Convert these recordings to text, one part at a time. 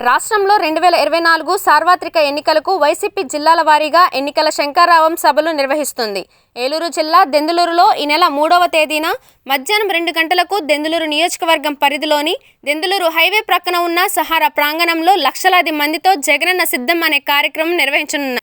రాష్ట్రంలో రెండు వేల ఇరవై నాలుగు సార్వత్రిక ఎన్నికలకు వైసీపీ జిల్లాల వారీగా ఎన్నికల శంకరావం సభలు నిర్వహిస్తుంది. ఏలూరు జిల్లా దెందులూరులో ఈ నెల మూడవ తేదీన మధ్యాహ్నం రెండు గంటలకు దెందులూరు నియోజకవర్గం పరిధిలోని దెందులూరు హైవే ప్రక్కన ఉన్న సహారా ప్రాంగణంలో లక్షలాది మందితో జగనన్న సిద్ధం అనే కార్యక్రమం నిర్వహించనున్నారు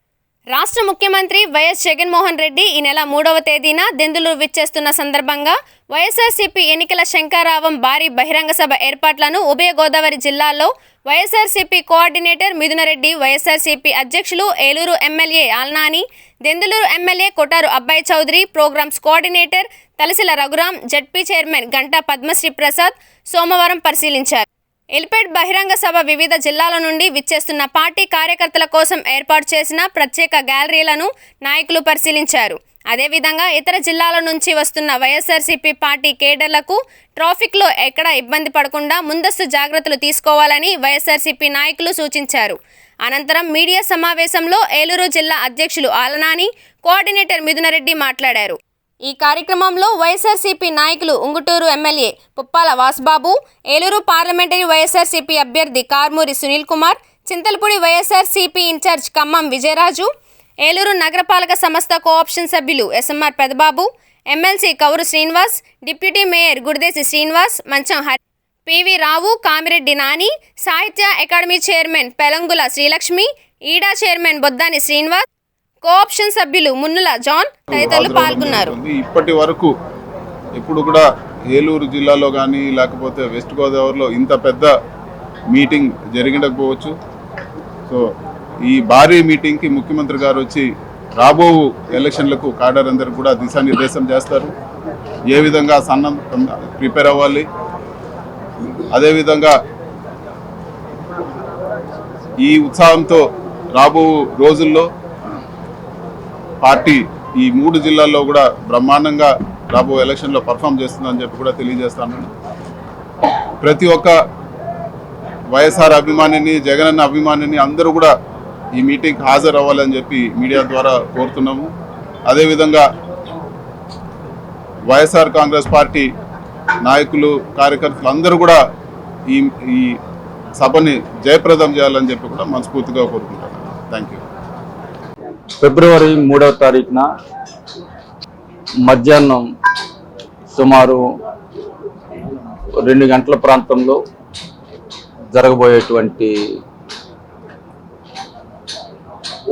రాష్ట్ర ముఖ్యమంత్రి వైఎస్ జగన్మోహన్ రెడ్డి ఈ నెల మూడవ తేదీన దెందులూరు విచ్చేస్తున్న సందర్భంగా వైఎస్ఆర్సీపీ ఎన్నికల శంకారావం భారీ బహిరంగ సభ ఏర్పాట్లను ఉభయ గోదావరి జిల్లాల్లో వైఎస్ఆర్సీపీ కోఆర్డినేటర్ మిథునరెడ్డి వైఎస్ఆర్సీపీ అధ్యక్షులు Eluru MLA Alla Nani Denduluru MLA Kotaru Abbayi Chowdary programs coordinator Talasila Raghuram ZP chairman Ganta Padmasri Prasad సోమవారం పరిశీలించారు. ఎల్పేట్ బహిరంగ సభ వివిధ జిల్లాల నుండి విచ్చేస్తున్న పార్టీ కార్యకర్తల కోసం ఏర్పాటు చేసిన ప్రత్యేక గ్యాలరీలను నాయకులు పరిశీలించారు. అదేవిధంగా ఇతర జిల్లాల నుంచి వస్తున్న వైఎస్ఆర్సీపీ పార్టీ కేడర్లకు ట్రాఫిక్లో ఎక్కడా ఇబ్బంది పడకుండా ముందస్తు జాగ్రత్తలు తీసుకోవాలని వైఎస్ఆర్సీపీ నాయకులు సూచించారు. అనంతరం మీడియా సమావేశంలో ఏలూరు జిల్లా అధ్యక్షులు ఆలనాని కోఆర్డినేటర్ మిథునరెడ్డి మాట్లాడారు. ఈ కార్యక్రమంలో వైఎస్ఆర్సీపీ నాయకులు ఉంగుటూరు ఎమ్మెల్యే పుప్పాల వాసుబాబు ఏలూరు పార్లమెంటరీ వైఎస్ఆర్సీపీ అభ్యర్థి కార్మూరి సునీల్ కుమార్ చింతలపూడి వైఎస్ఆర్సీపీ ఇన్ఛార్జ్ ఖమ్మం విజయరాజు ఏలూరు నగరపాలక సంస్థ కోఆప్షన్ సభ్యులు SMR Pedababu MLC Kavuru Srinivas deputy mayor Gudidesi Srinivas Mancham Hari PV Rao Kamireddy Nani Sahitya Akademi chairman పెలంగుల Srilakshmi ఈడా చైర్మన్ బొద్దాని శ్రీనివాస్ కోఆప్షన్ సభ్యులు మున్నుల జాన్ తదితరులు పాల్గొన్నారు. ఇప్పటి వరకు ఇప్పుడు కూడా ఏలూరు జిల్లాలో కానీ లేకపోతే వెస్ట్ గోదావరిలో ఇంత పెద్ద మీటింగ్ జరిగినకపోవచ్చు సో ఈ భారీ మీటింగ్కి ముఖ్యమంత్రి గారు వచ్చి రాబో ఎలక్షన్లకు కాడర్ అందరికి కూడా దిశానిర్దేశం చేస్తారు. ఏ విధంగా సన్నం ప్రిపేర్ అవ్వాలి? అదేవిధంగా ఈ ఉత్సాహంతో రాబో రోజుల్లో పార్టీ ఈ మూడు జిల్లాల్లో కూడా బ్రహ్మాండంగా రాబో ఎలక్షన్లో పర్ఫామ్ చేస్తుందని చెప్పి కూడా తెలియజేస్తాను. ప్రతి ఒక్క వైఎస్ఆర్ అభిమానిని జగనన్న అభిమానిని అందరూ కూడా ఈ మీటింగ్కి హాజరు అవ్వాలని చెప్పి మీడియా ద్వారా కోరుతున్నాము. అదేవిధంగా వైఎస్ఆర్ కాంగ్రెస్ పార్టీ నాయకులు కార్యకర్తలు అందరూ కూడా ఈ ఈ సభని జయప్రదం చేయాలని చెప్పి కూడా మనస్ఫూర్తిగా కోరుకుంటాను థ్యాంక్ యూ ఫిబ్రవరి మూడవ తారీఖున మధ్యాహ్నం సుమారు రెండు గంటల ప్రాంతంలో జరగబోయేటువంటి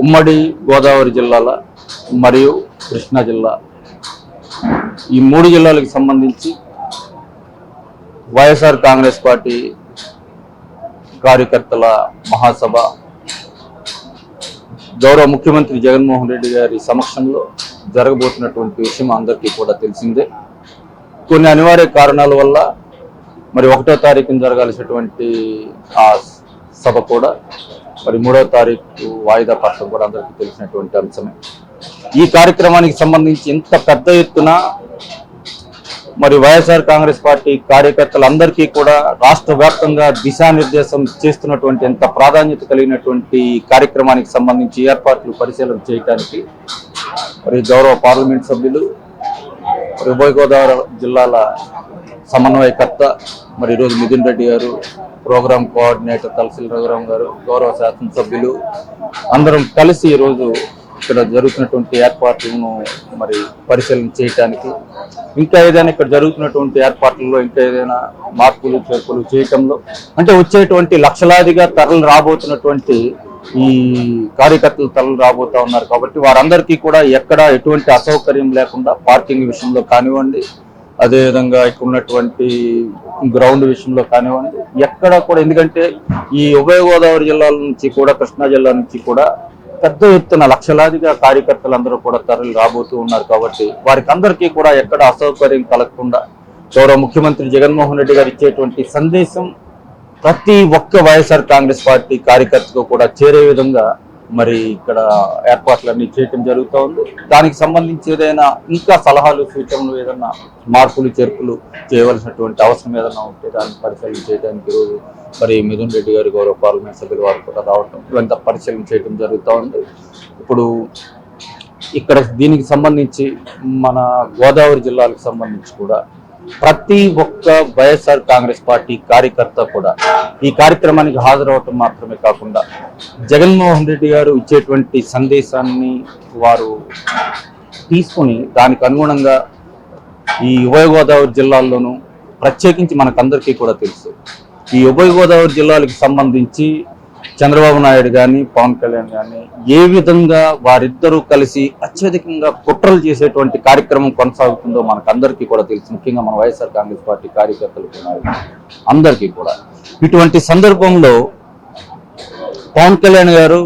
ఉమ్మడి గోదావరి జిల్లాల మరియు కృష్ణా జిల్లా. ఈ మూడు జిల్లాలకు సంబంధించి వైఎస్ఆర్ కాంగ్రెస్ పార్టీ కార్యకర్తల మహాసభ గౌరవ ముఖ్యమంత్రి జగన్మోహన్ రెడ్డి గారి సమక్షంలో జరగబోతున్నటువంటి విషయం అందరికీ కూడా తెలిసిందే. కొన్ని అనివార్య కారణాల వల్ల మరి ఒకటో తారీఖున జరగాల్సినటువంటి ఆ సభ కూడా మరి మూడో తారీఖు వాయిదా పడటం కూడా అందరికీ తెలిసినటువంటి అంశమే. ఈ కార్యక్రమానికి సంబంధించి ఇంత పెద్ద ఎత్తున మరి వైఎస్ఆర్ కాంగ్రెస్ పార్టీ కార్యకర్తలందరికీ కూడా రాష్ట్ర వ్యాప్తంగా దిశానిర్దేశం చేస్తున్నటువంటి ఎంత ప్రాధాన్యత కలిగినటువంటి కార్యక్రమానికి సంబంధించి ఏర్పాట్లు పరిశీలన చేయడానికి మరి గౌరవ పార్లమెంట్ సభ్యులు మరి ఉభయ గోదావరి జిల్లాల సమన్వయకర్త మరి ఈరోజు మిథున్ రెడ్డి గారు ప్రోగ్రామ్ కోఆర్డినేటర్ తలసిల్ రఘురాం గారు గౌరవ శాసనసభ్యులు అందరం కలిసి ఈరోజు ఇక్కడ జరుగుతున్నటువంటి ఏర్పాట్లను మరి పరిశీలన చేయటానికి ఇంకా ఏదైనా ఇక్కడ జరుగుతున్నటువంటి ఏర్పాట్లలో ఇంకా ఏదైనా మార్పులు చేర్పులు చేయటంలో అంటే వచ్చేటువంటి లక్షలాదిగా తరలు రాబోతున్నటువంటి ఈ కార్యకర్తలు తరలు రాబోతా ఉన్నారు కాబట్టి వారందరికీ కూడా ఎక్కడ ఎటువంటి అసౌకర్యం లేకుండా పార్కింగ్ విషయంలో కానివ్వండి అదేవిధంగా ఇక్కడ ఉన్నటువంటి గ్రౌండ్ విషయంలో కానివ్వండి ఎక్కడ కూడా ఎందుకంటే ఈ ఉభయ గోదావరి జిల్లాల నుంచి కూడా కృష్ణా జిల్లా నుంచి కూడా పెద్ద ఎత్తున లక్షలాదిగా కార్యకర్తలందరూ కూడా తరలి రాబోతూ ఉన్నారు కాబట్టి వారికి అందరికీ కూడా ఎక్కడ అసౌకర్యం కలగకుండా గౌరవ ముఖ్యమంత్రి జగన్మోహన్ రెడ్డి గారు ఇచ్చేటువంటి సందేశం ప్రతి ఒక్క వైఎస్ఆర్ కాంగ్రెస్ పార్టీ కార్యకర్తకు కూడా చేరే విధంగా మరి ఇక్కడ ఏర్పాట్లన్నీ చేయటం జరుగుతూ ఉంది. దానికి సంబంధించి ఏదైనా ఇంకా సలహాలు సూచనలు ఏదైనా మార్పులు చేర్పులు చేయవలసినటువంటి అవసరం ఏదైనా ఉంటే దాన్ని పరిశీలన చేయడానికి ఈరోజు మరి మిథున్ రెడ్డి గారి గౌరవ పార్లమెంట్ సభ్యుల వారు కూడా రావటం ఇవంతా పరిశీలన చేయడం జరుగుతూ ఉంది. ఇప్పుడు ఇక్కడ దీనికి సంబంధించి మన గోదావరి జిల్లాలకు సంబంధించి కూడా ప్రతి ఒక్క వైఎస్ఆర్ కాంగ్రెస్ పార్టీ కార్యకర్త కూడా ఈ కార్యక్రమానికి హాజరవటం మాత్రమే కాకుండా జగన్మోహన్ రెడ్డి గారు ఇచ్చేటువంటి సందేశాన్ని వారు తీసుకుని దానికి అనుగుణంగా ఈ ఉభయ గోదావరి జిల్లాల్లోనూ ప్రత్యేకించి మనకందరికీ కూడా తెలుసు. ఈ ఉభయ గోదావరి జిల్లాలకు సంబంధించి చంద్రబాబు నాయుడు కానీ పవన్ కళ్యాణ్ కానీ ఏ విధంగా వారిద్దరూ కలిసి అత్యధికంగా కుట్రలు చేసేటువంటి కార్యక్రమం కొనసాగుతుందో మనకందరికీ కూడా తెలుసు. ముఖ్యంగా మన వైఎస్ఆర్ కాంగ్రెస్ పార్టీ కార్యకర్తలకు అందరికీ కూడా. ఇటువంటి సందర్భంలో పవన్ కళ్యాణ్ గారు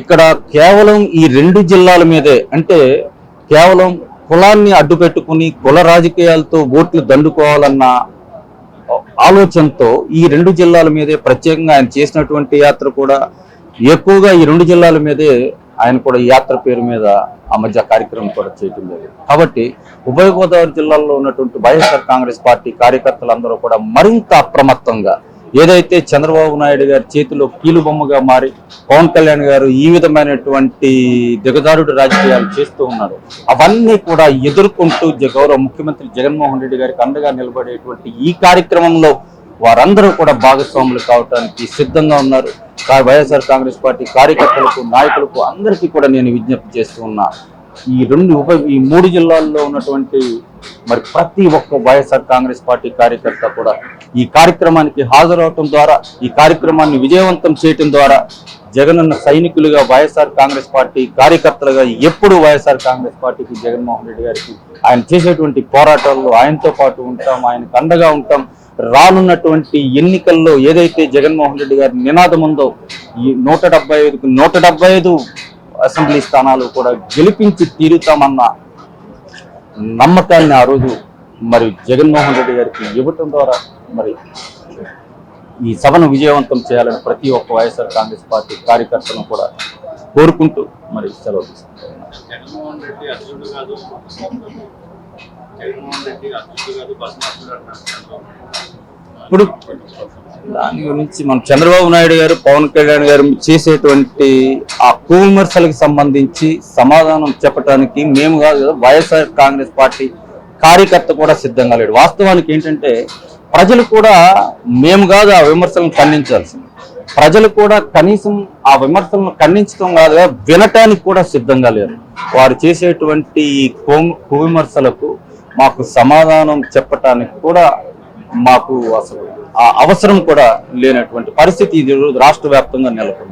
ఇక్కడ కేవలం ఈ రెండు జిల్లాల మీదే అంటే కేవలం కులాన్ని అడ్డు పెట్టుకుని కుల రాజకీయాలతో ఓట్లు దండుకోవాలన్న ఆలోచనతో ఈ రెండు జిల్లాల మీదే ప్రత్యేకంగా ఆయన చేసినటువంటి యాత్ర కూడా ఎక్కువగా ఈ రెండు జిల్లాల మీదే ఆయన కూడా ఈ యాత్ర పేరు మీద ఆ మధ్య కార్యక్రమం కూడా చేయటం జరిగింది. కాబట్టి ఉభయ గోదావరి జిల్లాల్లో ఉన్నటువంటి వైఎస్ఆర్ కాంగ్రెస్ పార్టీ కార్యకర్తలందరూ కూడా మరింత అప్రమత్తంగా ఏదైతే చంద్రబాబు నాయుడు గారి చేతిలో కీలుబొమ్మగా మారి పవన్ కళ్యాణ్ గారు ఈ విధమైనటువంటి దిగదారుడు రాజకీయాలు చేస్తూ ఉన్నారు అవన్నీ కూడా ఎదుర్కొంటూ జ- గౌరవ ముఖ్యమంత్రి జగన్మోహన్ రెడ్డి గారికి అండగా నిలబడేటువంటి ఈ కార్యక్రమంలో వారందరూ కూడా భాగస్వాములు కావడానికి సిద్ధంగా ఉన్నారు. వైఎస్ఆర్ కాంగ్రెస్ పార్టీ కార్యకర్తలకు నాయకులకు అందరికీ కూడా నేను విజ్ఞప్తి చేస్తూ ఉన్నా. ఈ రెండు ఉప ఈ మూడు జిల్లాల్లో ఉన్నటువంటి మరి ప్రతి ఒక్క వైఎస్ఆర్ కాంగ్రెస్ పార్టీ కార్యకర్త కూడా ఈ కార్యక్రమానికి హాజరవటం ద్వారా ఈ కార్యక్రమాన్ని విజయవంతం చేయటం ద్వారా జగనన్న సైనికులుగా వైఎస్ఆర్ కాంగ్రెస్ పార్టీ కార్యకర్తలుగా ఎప్పుడు వైఎస్ఆర్ కాంగ్రెస్ పార్టీకి జగన్మోహన్ రెడ్డి గారికి ఆయన చేసేటువంటి పోరాటాల్లో ఆయనతో పాటు ఉంటాం ఆయనకు అండగా ఉంటాం. రానున్నటువంటి ఎన్నికల్లో ఏదైతే జగన్మోహన్ రెడ్డి గారి నినాదం ఉందో ఈ నూట డెబ్బై ఐదుకు నూట డెబ్బై ఐదు అసెంబ్లీ స్థానాలు కూడా గెలిపించి తీరుతామన్న నమ్మకాన్ని ఆ రోజు మరి జగన్మోహన్ రెడ్డి గారికి ఇవ్వటం ద్వారా మరి ఈ సభను విజయవంతం చేయాలని ప్రతి ఒక్క వైఎస్ఆర్ కాంగ్రెస్ పార్టీ కార్యకర్తలను కూడా కోరుకుంటూ మరి సెలవు ఇప్పుడు దాని గురించి మన చంద్రబాబు నాయుడు గారు పవన్ కళ్యాణ్ గారు చేసేటువంటి ఆ కువిమర్శలకు సంబంధించి సమాధానం చెప్పడానికి మేము కాదు కదా వైఎస్ఆర్ కాంగ్రెస్ పార్టీ కార్యకర్త కూడా సిద్ధంగా లేడు. వాస్తవానికి ఏంటంటే ప్రజలు కూడా మేము కాదు ఆ విమర్శలను ఖండించాల్సింది. ప్రజలు కూడా కనీసం ఆ విమర్శలను ఖండించడం కాదు వినటానికి కూడా సిద్ధంగా లేరు. వారు చేసేటువంటి ఈ కు- కువిమర్శలకు మాకు సమాధానం చెప్పటానికి కూడా మాకు అసలు ఆ అవసరం కూడా లేనటువంటి పరిస్థితి ఈరోజు రాష్ట్ర వ్యాప్తంగా నెలకొంది.